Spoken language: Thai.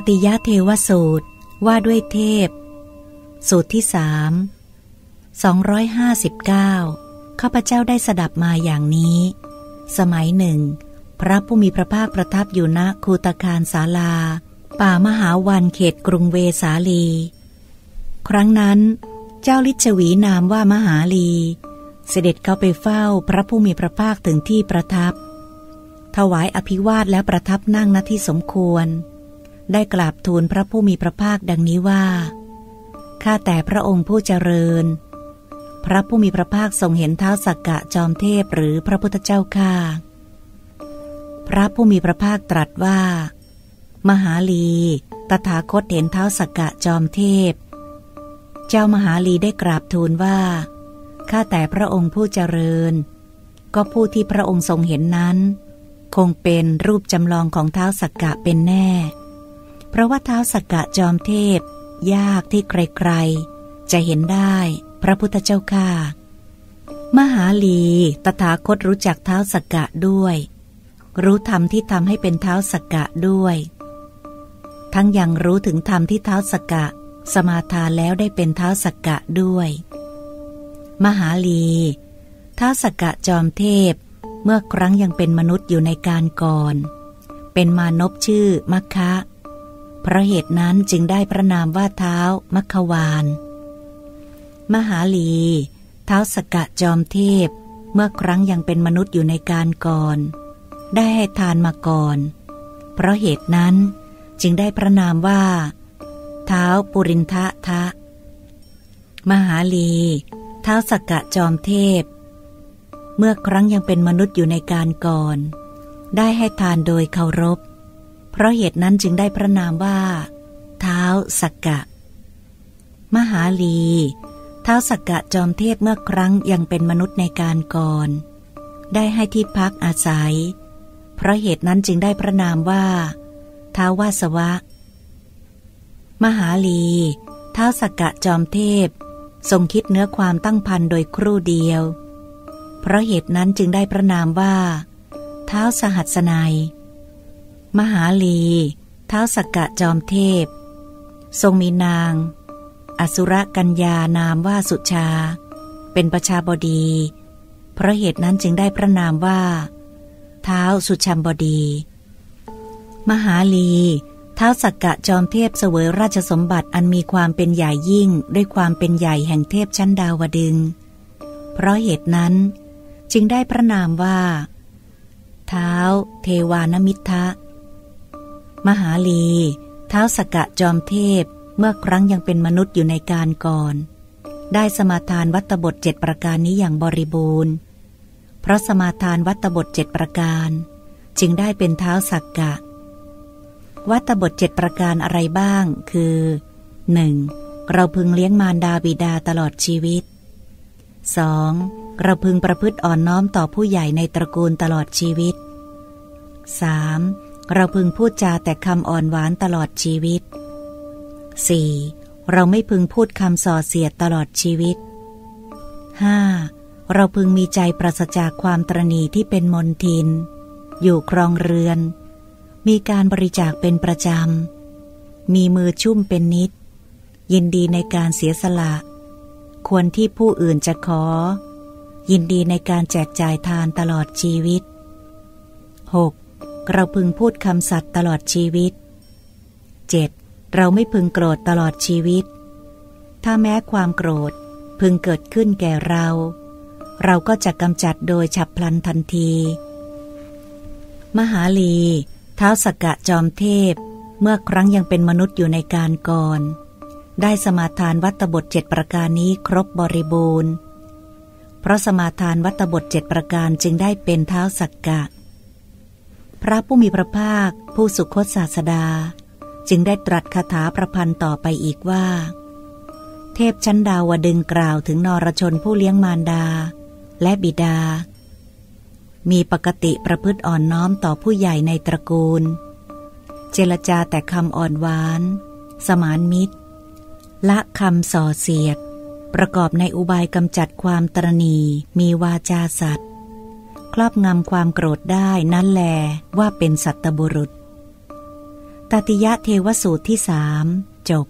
ตติยะเทวสูตรว่าด้วยเทพ สูตรที่สามสองร้อยห้าสิบเก้าข้าพเจ้าได้สดับมาอย่างนี้ สมัยหนึ่ง พระผู้มีพระภาคประทับอยู่ณคูตคารศาลา ป่ามหาวันเขตกรุงเวสาลี ครั้งนั้น เจ้าลิชวีนามว่ามหาลี เสด็จเข้าไปเฝ้าพระผู้มีพระภาคถึงที่ประทับ ถวายอภิวาทและประทับนั่งณที่สมควร ได้กราบทูลพระผู้มีพระภาคดังนี้ว่า ข้าแต่พระองค์ผู้เจริญ พระผู้มีพระภาคทรงเห็นเท้าสักกะจอมเทพหรือพระพุทธเจ้าข้าพระผู้มีพระภาคตรัสว่า มหาลี ตถาคตเห็นเท้าสักกะจอมเทพ เจ้ามหาลีได้กราบทูลว่า ข้าแต่พระองค์ผู้เจริญ ก็ผู้ที่พระองค์ทรงเห็นนั้น คงเป็นรูปจำลองของเท้าสักกะเป็นแน่ เพราะว่าเท้าสกกะจอมเทพ ยากที่ใครๆจะเห็นได้พระพุทธเจ้าค่ามหาลี ตถาคตรู้จักเท้าสกกะด้วย รู้ธรรมที่ทำให้เป็นเท้าสกกะด้วย ทั้งยังรู้ถึงธรรมที่เท้าสกกะ สมาทานแล้วได้เป็นเท้าสกกะด้วย มหาลีเท้าสกกะจอมเทพ เมื่อครั้งยังเป็นมนุษย์อยู่ในการก่อน เป็นมานพชื่อมัคคะ เพราะเหตุนั้นจึงได้พระนามว่าเท้ามัคควาน มหาลี เท้าสกกะจอมเทพ เมื่อครั้งยังเป็นมนุษย์อยู่ในการก่อน ได้ให้ทานมาก่อน เพราะเหตุนั้นจึงได้พระนามว่า เท้าปุรินทะทะ มหาลี เท้าสกกะจอมเทพ เมื่อครั้งยังเป็นมนุษย์อยู่ในการก่อน ได้ให้ทานโดยเคารพ เพราะเหตุนั้นจึงได้พระนามว่า เท้าสักกะ มหาลี เท้าสักกะจอมเทพเมื่อครั้งยังเป็นมนุษย์ในการก่อน ได้ให้ที่พักอาศัย เพราะเหตุนั้นจึงได้พระนามว่าเท้าวาสวะ มหาลีเท้าสักกะจอมเทพ ทรงคิดเนื้อความตั้งพันโดยครู่เดียว เพราะเหตุนั้นจึงได้พระนามว่า เท้าสหัสนัย มหาลี เท้าสกกะจอมเทพ ทรงมีนาง อสุรกัญญานามว่าสุชา เป็นประชาบดี เพราะเหตุนั้นจึงได้พระนามว่า เท้าสุชัมบดี มหาลีเท้าสักกะจอมเทพเสวยราชสมบัติอันมีความเป็นใหญ่ยิ่งด้วยความเป็นใหญ่แห่งเทพชั้นดาวดึง เพราะเหตุนั้นจึงได้พระนามว่า เท้าเทวานมิทะ มหาลีเท้าสกกะจอมเทพเมื่อครั้งยังเป็นมนุษย์อยู่ในการก่อน ได้สมาทานวัตบทเจ็ดประการนี้อย่างบริบูรณ์ เพราะสมาทานวัตบทเจ็ดประการ จึงได้เป็นเท้าสักกะ วัตบทเจ็ดประการอะไรบ้าง คือ 1. เราพึงเลี้ยงมารดาบิดาตลอดชีวิต 2. เราพึงประพฤติอ่อนน้อมต่อผู้ใหญ่ในตระกูลตลอดชีวิต 3. เราพึงพูดจาแต่คำอ่อนหวานตลอดชีวิต 4. เราไม่พึงพูดคำส่อเสียดตลอดชีวิต 5. เราพึงมีใจปราศจากความตรณีที่เป็นมนทิน อยู่ครองเรือน มีการบริจาคเป็นประจำ มีมือชุ่มเป็นนิด ยินดีในการเสียสละ ควรที่ผู้อื่นจะขอ ยินดีในการแจกจ่ายทานตลอดชีวิต 6. เราพึงพูดคำสัตย์ตลอดชีวิต 7. เราไม่พึงโกรธตลอดชีวิต ถ้าแม้ความโกรธพึงเกิดขึ้นแก่เรา เราก็จะกำจัดโดยฉับพลันทันที มหาลีเท้าสกกะจอมเทพ เมื่อครั้งยังเป็นมนุษย์อยู่ในการก่อน ได้สมาทานวัตบทเจ็ดประการนี้ครบบริบูรณ์ เพราะสมาทานวัตบทเจ็ดประการจึงได้เป็นเท้าสักกะ พระผู้มีพระภาค ผู้สุคตศาสดา จึงได้ตรัสคาถาประพันธ์ต่อไปอีกว่า เทพชั้นดาวดึงกล่าวถึงนรชนผู้เลี้ยงมารดา และบิดา มีปกติประพฤติอ่อนน้อมต่อผู้ใหญ่ในตระกูล เจรจาแต่คำอ่อนหวาน สมานมิตร ละคำส่อเสียด ประกอบในอุบายกำจัดความตรณีมีวาจาสัตว์ ครอบงำความโกรธได้นั่นแลว่าเป็นสัตบุรุษ ตตติยะเทวสูตรที่สามจบ